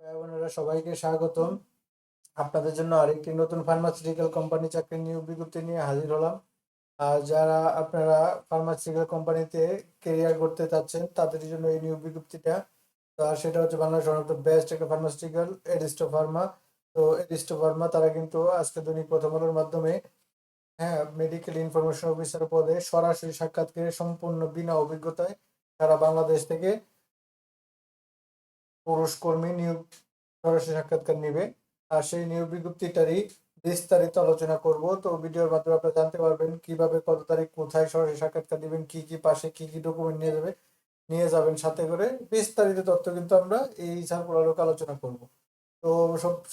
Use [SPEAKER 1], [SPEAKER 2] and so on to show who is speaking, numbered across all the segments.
[SPEAKER 1] বোনেরা, সবাইকে স্বাগতম। আপনাদের জন্য আরেকটি নতুন ফার্মাসিউটিক্যাল কোম্পানি নিয়োগ বিজ্ঞপ্তি নিয়ে হাজির হলাম। যারা আপনারা ফার্মাসিউটিক্যাল কোম্পানিতে কেরিয়ার করতে চাচ্ছেন, তাদের জন্য এই নিয়োগ বিজ্ঞপ্তিটা। সেটা হচ্ছে বাংলাদেশ বেস্ট একটা ফার্মাসিউটিক্যাল এডিস্টো ফার্মা তো এডিস্টো ফার্মা তারা কিন্তু আজকে দৈনিক প্রথম আলোর মাধ্যমে হ্যাঁ মেডিকেল ইনফরমেশন অফিসার পদে সরাসরি সাক্ষাৎকারে সম্পূর্ণ বিনা অভিজ্ঞতায় তারা বাংলাদেশ থেকে পুরুষ কর্মী নিয়োগ সরাসরি সাক্ষাৎকার নেবে। আর সেই নিয়োগ বিজ্ঞপ্তিটারই বিস্তারিত আলোচনা করব। তো ভিডিওর মাধ্যমে আপনারা জানতে পারবেন কীভাবে কত তারিখ, কোথায় সরাসরি সাক্ষাৎকার দিবেন কি কি পাশে কি কি ডকুমেন্ট নিয়ে যাবে, নিয়ে যাবেন সাথে করে বিস্তারিত তথ্য কিন্তু আমরা এই সার্কুলারকে আলোচনা করব। তো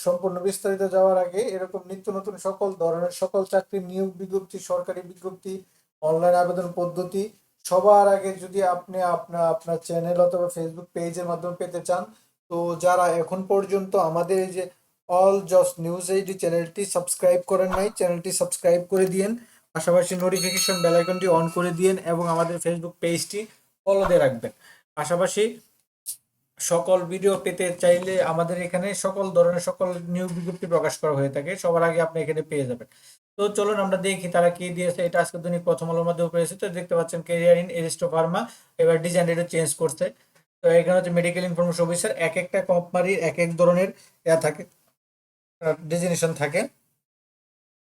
[SPEAKER 1] সম্পূর্ণ বিস্তারিত যাওয়ার আগে এরকম নিত্য নতুন সকল ধরনের, সকল চাকরির নিয়োগ বিজ্ঞপ্তি, সরকারি বিজ্ঞপ্তি, অনলাইন আবেদন পদ্ধতি সবার আগে যদি আপনি আপনার আপনার চ্যানেল অথবা ফেসবুক পেজের মাধ্যমে পেতে চান, তো যারা এখন পর্যন্ত আমাদের এই যে অল জস নিউজ এইডি চ্যানেলটি সাবস্ক্রাইব করেন নাই চ্যানেলটি সাবস্ক্রাইব করে দিয়েন, পাশাপাশি নোটিফিকেশন বেল আইকনটি অন করে দিয়েন এবং আমাদের ফেসবুক পেজটি ফলো দিয়ে রাখবেন। পাশাপাশি সকল ভিডিও পেতে চাইলে আমাদের এখানে সকল ধরনের, সকল নিয়োগ বিজ্ঞপ্তি প্রকাশ করা হয়ে থাকে, সবার আগে আপনি এখানে পেয়ে যাবেন। তো চলুন আমরা দেখি তারা কি দিয়েছে। এটা আজকে দৈনিক প্রথম আলোর মাধ্যমে পেয়েছে তো দেখতে পাচ্ছেন কেরিয়ার ইন এরিস্টো ফার্মা এবার ডিজাইন এটা চেঞ্জ করছে। তো এখানে হচ্ছে মেডিকেল ইনফরমেশন অফিসার এক একটা কোম্পানির এক এক ধরনের থাকে ডেজিনেশন থাকে।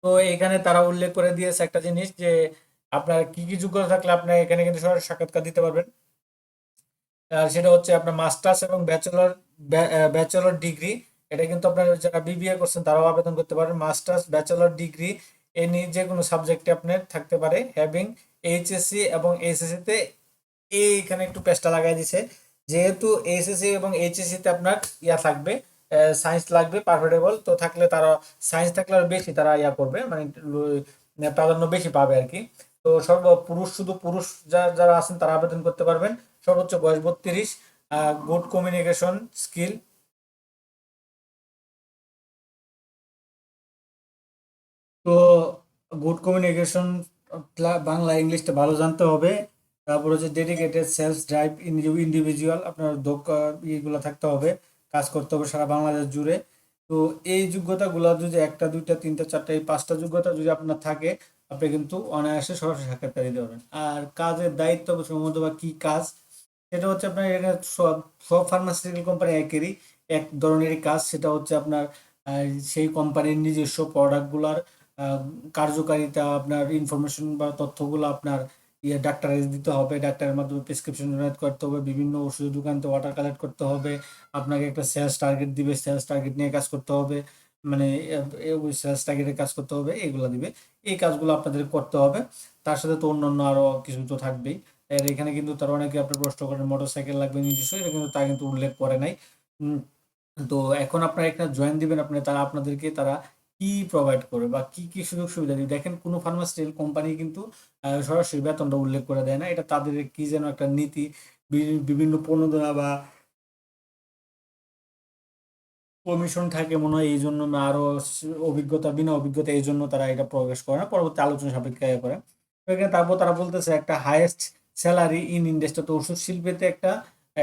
[SPEAKER 1] তো এখানে তারা উল্লেখ করে দিয়েছে একটা জিনিস যে, আপনার কি কি যোগ্যতা থাকলে আপনি এখানে কিন্তু সরাসরি সাক্ষাৎকার দিতে পারবেন। আর সেটা হচ্ছে আপনার মাস্টার্স এবং ব্যাচেলর ব্যাচেলর ডিগ্রি এটা কিন্তু আপনার যারা বিবিএ করছেন তারাও আবেদন করতে পারেন মাস্টার্স ব্যাচেলর ডিগ্রি এ নিয়ে যে কোনো সাবজেক্টে আপনার থাকতে পারে। হ্যাভিং এইচএসসি এবং এইচএসসি তে এইখানে একটু পেস্টটা লাগাই দিছে। যেহেতু এইচএসসি এবং এইচএসসি তে আপনার ইয়া থাকবে সায়েন্স লাগবে পারফেক্টেবল তো থাকলে তারা সায়েন্স থাকলে আরও বেশি তারা ইয়া করবে মানে প্রাধান্য বেশি পাবে আর কি। তো সর্ব পুরুষ শুধু পুরুষ যা, যারা আছেন তারা আবেদন করতে পারবেন। সর্বোচ্চ বয়স বত্রিশ গুড কমিউনিকেশন স্কিল তো গুড কমিউনিকেশন বাংলা, ইংলিশটা ভালো জানতে হবে। তারপর হচ্ছে ডেডিকেটেড সেলস ড্রাইভ ইন্ডিভিজুয়াল আপনার দক্ষ ইয়েগুলো থাকতে হবে, কাজ করতে হবে সারা বাংলাদেশ জুড়ে। তো এই যোগ্যতাগুলো যদি একটা, দুইটা, তিনটা, চারটা, এই পাঁচটা যোগ্যতা যদি আপনার থাকে, আপনি কিন্তু অনায়াসে সরাসরি সাক্ষাৎকার দিতে পারবেন আর কাজের দায়িত্ব সম্বন্ধ বা কী কাজ, সেটা হচ্ছে আপনার এখানে সব সব ফার্মাসিউটিক্যাল কোম্পানি একেরই এক ধরনেরই কাজ। সেটা হচ্ছে আপনার সেই কোম্পানির নিজস্ব প্রোডাক্টগুলার কার্যকারিতা, আপনার ইনফরমেশন বা তথ্যগুলো আপনার ইয়ে ডাক্তারের দিতে হবে। ডাক্তারের মাধ্যমে প্রেসক্রিপশন জেনারেট করতে হবে, বিভিন্ন ওষুধের দোকান থেকে অর্ডার কালেক্ট করতে হবে, আপনাকে একটা সেলস টার্গেট দিবে সেলস টার্গেট নিয়ে কাজ করতে হবে মানে ওই সেলস টার্গেটের কাজ করতে হবে এইগুলো দিবে। এই কাজগুলো আপনাদের করতে হবে। তার সাথে তো অন্যান্য আরও কিছু তো থাকবেই। এর এখানে কিন্তু তারা অনেকে আপনার প্রশ্ন করেন মোটর সাইকেল লাগবে নিজস্ব? এটা কিন্তু তা কিন্তু উল্লেখ করে নাই। তো এখন আপনারা এখানে জয়েন দিবেন, আপনি তারা আপনাদেরকে তারা কি প্রোভাইড করে বা কি কি সুযোগ সুবিধা দিবে? দেখেন, কোনো ফার্মাসিউটিক্যাল কোম্পানি কিন্তু সরাসরি বেতনটা উল্লেখ করে দেয় না। এটা তাদের কি যেন একটা নীতি বিভিন্ন প্রণোদনা বা কমিশন থাকে মনে হয় এই জন্য আরও অভিজ্ঞতা, বিনা অভিজ্ঞতা এই জন্য তারা এটা প্রকাশ করে না, পরবর্তী আলোচনা সাপেক্ষে করে। এখানে তারপর তারা বলতেছে, একটা হাইয়েস্ট স্যালারি ইন ইন্ডাস্ট্রি তো ওষুধ শিল্পেতে একটা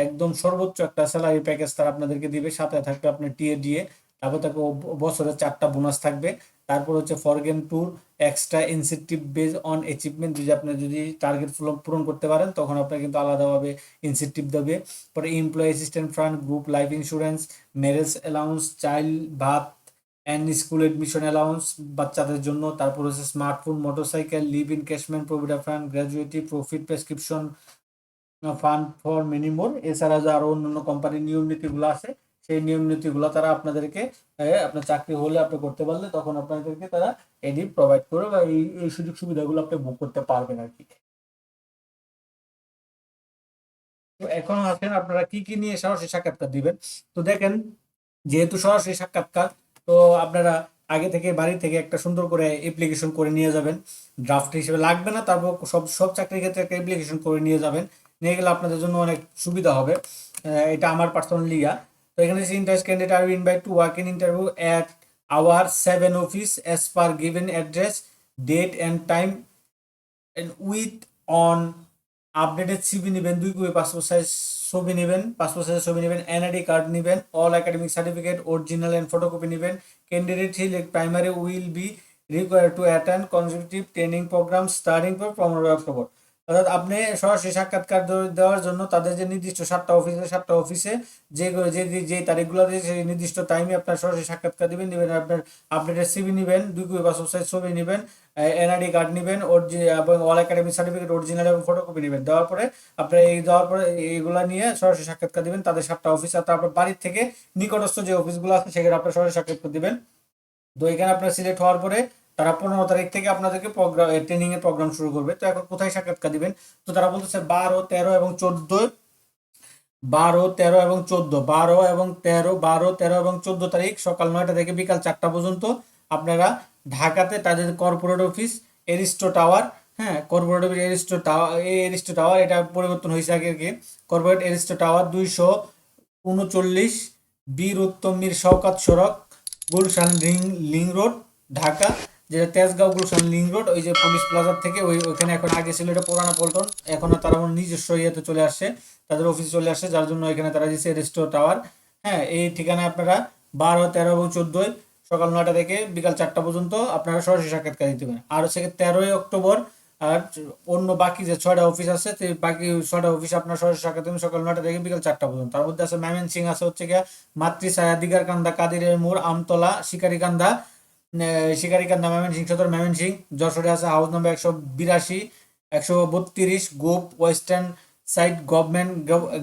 [SPEAKER 1] একদম সর্বোচ্চ একটা স্যালারি প্যাকেজ তারা আপনাদেরকে দিবে। সাথে থাকবে আপনার টিএ দিয়ে তারপর তাকে বছরে চারটা বোনাস থাকবে। তারপর হচ্ছে foreign tour extra incentive base on achievement যদি আপনি যদি টার্গেট পূরণ করতে পারেন, তখন আপনার কিন্তু আলাদাভাবে ইনসেন্টিভ দেবে। পরে employee assistant fund group life insurance marriage allowance child ভাত অ্যান্ড স্কুল এডমিশন অ্যালাউন্স বাচ্চাদের জন্য। তারপর হচ্ছে smartphone motorcycle leave in encashment provident fund gratuity profit prescription fund for many more এছাড়া যে আরও অন্যান্য কোম্পানির নিয়ম নীতিগুলো আছে সেই নিয়ম নীতিগুলো তারা আপনাদেরকে আপনার চাকরি হলে আপনি করতে পারলে তখন আপনাদেরকে তারা এডি প্রোভাইড করবে বা এই এই সুযোগ সুবিধাগুলো আপনি বুক করতে পারবেন আর কি। তো এখন আছেন, আপনারা কি কি নিয়ে সরাসরি সাক্ষাৎকার দিবেন? তো দেখেন, যেহেতু সরাসরি সাক্ষাৎকার, তো আপনারা আগে থেকে বাড়ি থেকে একটা সুন্দর করে অ্যাপ্লিকেশন করে নিয়ে যাবেন। ড্রাফট হিসেবে লাগবে না, তারপর সব সব চাকরির ক্ষেত্রে একটা অ্যাপ্লিকেশন করে নিয়ে যাবেন। নিয়ে গেলে আপনাদের জন্য অনেক সুবিধা হবে। এটা আমার পার্সোনালি ইয়া। এখানে interest candidate are invite to work in interview at our seven office as per given address date and time with on updated CV নেবেন, দুই কপি পাসপোর্ট সাইজ
[SPEAKER 2] ছবি নেবেন পাসপোর্ট সাইজের ছবি নেবেন এনআইডি কার্ড নেবেন all academic certificate original and photocopy নেবেন candidate hill primary will be require to attend consecutive training programme starting for পনেরোই অক্টোবর অর্থাৎ আপনি সরাসরি সাক্ষাৎকার দেওয়ার জন্য তাদের যে নির্দিষ্ট সাতটা অফিসে সাতটা অফিসে যে যে যে তারিখগুলোতে সেই নির্দিষ্ট টাইমে আপনার সরাসরি সাক্ষাৎকার দিবেন নেবেন আপনার আপডেটেড সিভি নেবেন, দুই কপি পাসপোর্ট সাইজ ছবি নেবেন এনআইডি কার্ড নেবেন এবং অল একাডেমি সার্টিফিকেট অরিজিনাল এবং ফটোকপি নেবেন। দেওয়ার পরে আপনার এই, দেওয়ার পরে এইগুলা নিয়ে সরাসরি সাক্ষাৎকার দিবেন তাদের সাতটা অফিস আর তারপর বাড়ির থেকে নিকটস্থ যে অফিসগুলো আছে, সেখানে আপনার সরাসরি সাক্ষাৎকার দিবেন। তো এখানে আপনার সিলেক্ট হওয়ার পরে তারা পনেরো তারিখ থেকে আপনাদেরকে প্রোগ্রাম ট্রেনিং এর প্রোগ্রাম শুরু করবে। তো এখন কোথায় সাক্ষাৎকার দিবেন? তো তারা বলতেছে বারো, তেরো এবং চোদ্দ, বারো, তেরো এবং চোদ্দ, বারো এবং তেরো, বারো, তেরো এবং চোদ্দ তারিখ সকাল নয়টা থেকে বিকাল চারটা পর্যন্ত আপনারা ঢাকাতে তাদের কর্পোরেট অফিস এরিস্টো টাওয়ার হ্যাঁ corporate office Aristo tower Aristo tower এটা পরিবর্তন হয়েছে আগে আগে। কর্পোরেট এরিস্টো টাওয়ার দুইশো উনচল্লিশ, বীর উত্তম মীর শওকাত সড়ক, Gulshan link link road, Dhaka. যেটা তেজগাঁও গুলশান লিং রোড, ওই যে পুলিশ প্লাজার থেকে ওই ওইখানে এখন আগে ছিল এটা পুরানো পল্টন এখন তারা আমার নিজস্ব ইয়েতে চলে আসছে, তাদের অফিস চলে আসছে, যার জন্য এখানে তারা দিচ্ছে রেস্টো টাওয়ার হ্যাঁ এই ঠিকানায় আপনারা বারো, তেরো এবং চোদ্দোই সকাল নয়টা থেকে বিকাল চারটা পর্যন্ত আপনারা সরাসরি সাক্ষাৎকার দিতে পারেন। আর হচ্ছে তেরোই অক্টোবর, আর অন্য বাকি যে ছয়টা অফিস আছে সেই বাকি ছয়টা অফিস আপনার সরাসরি সাক্ষাৎ সকাল নয়টা থেকে বিকাল চারটা পর্যন্ত। তার মধ্যে আছে ম্যামেন সিং আছে হচ্ছে গিয়ে মাতৃছায়া দিগার কান্দা কাদিরের মোড়, আমতলা শিকারিকান্দা শিকারিকান্দা ম্যামেন সিং সদর ম্যামেন সিং যশোরে আছে হাউস নম্বর একশো বিরাশি, একশো বত্রিশ, গোপ ওয়েস্টার্ন সাইড গভর্নমেন্ট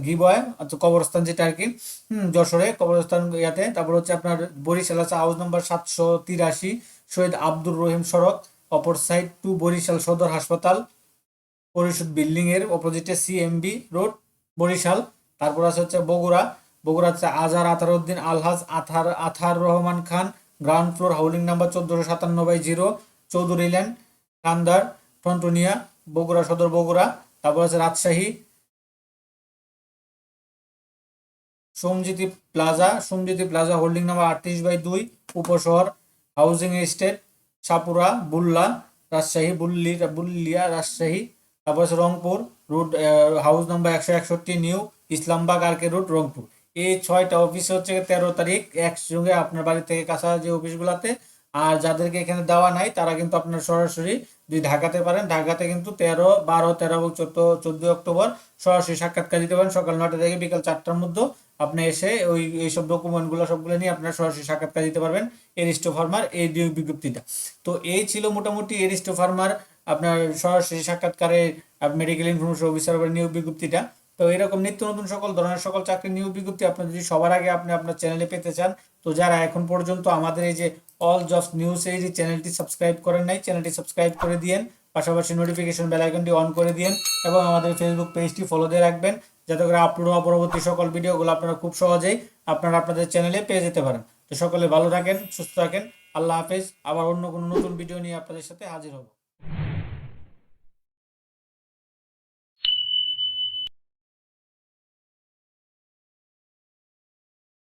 [SPEAKER 2] গিবয় অর্থাৎ কবরস্থান যেটা আর কি। হুম, যশোরে, কবরস্থান ইয়াতে। তারপর হচ্ছে আপনার বরিশাল আছে হাউস নম্বর সাতশো তিরাশি, শহীদ আব্দুর রহিম সড়ক। অপর সাইড টু বরিশাল সদর হাসপাতাল। পরিষদ বিল্ডিং এর অপোজিটে সিএমবি রোড বরিশাল। তারপর আছে হচ্ছে বগুড়া। বগুড়া হচ্ছে Azhar Ataruddin Alhaj Athar Athar Rahman Khan. Ground floor holding number চোদ্দশো সাতান্ন বাই জিরো, চৌধুরী ল্যান্ড কান্দার টন্টনিয়া বগুড়া সদর বগুড়া, তারপর আছে Rajshahi, Somjiti plaza Somjiti plaza holding number আটত্রিশ বাই দুই, উপশহর, হাউজিং এস্টেট, সাপুরা, বুল্লা, রাজশাহী, বুল্লি, বুল্লিয়া, রাজশাহী, তারপর আছে রংপুর রোড হাউস নাম্বার একশো একষট্টি new, Islambag RK road Rangpur. এই ছয়টা অফিস হচ্ছে তেরো তারিখ, একসঙ্গে আপনার বাড়ি থেকে কাছা যে অফিসগুলোতে আর যাদেরকে এখানে দেওয়া নাই, তারা কিন্তু আপনার সরাসরি যদি ঢাকাতে পারেন, ঢাকাতে কিন্তু তেরো, বারো, তেরো এবং চোদ্দ চোদ্দই অক্টোবর সরাসরি সাক্ষাৎকার দিতে পারেন। সকাল নটা থেকে বিকাল চারটার মধ্যে আপনি এসে ওই এইসব ডকুমেন্টগুলো সবগুলো নিয়ে আপনার সরাসরি সাক্ষাৎকার দিতে পারবেন এরিস্টো ফার্মার এই বিজ্ঞপ্তিটা তো এই ছিল মোটামুটি এরিস্টো ফার্মার আপনার সরাসরি সাক্ষাৎকারে মেডিকেল ইনফরমেশন অফিসার নিয়োগ বিজ্ঞপ্তিটা। তো এরকম নিত্য নতুন সকল ধরনের সকল চাকরির নিয়োগ বিজ্ঞপ্তি আপনি যদি সবার আগে আপনি আপনার চ্যানেলে পেতে চান, তো যারা এখন পর্যন্ত আমাদের এই যে অল জবস নিউজ এই যে চ্যানেলটি সাবস্ক্রাইব করেন নাই চ্যানেলটি সাবস্ক্রাইব করে দিয়েন, পাশাপাশি নোটিফিকেশন বেল আইকনটি অন করে দিয়েন এবং আমাদের ফেসবুক পেজটি ফলো দিয়ে রাখবেন, যাতে করে আপলোড হওয়া পরবর্তী সকল ভিডিওগুলো আপনারা খুব সহজেই আপনারা আপনাদের চ্যানেলে পেয়ে যেতে পারেন। তো সকলে ভালো থাকেন, সুস্থ থাকেন, আল্লাহ হাফেজ, আবার অন্য কোনো নতুন ভিডিও নিয়ে আপনাদের সাথে হাজির হব।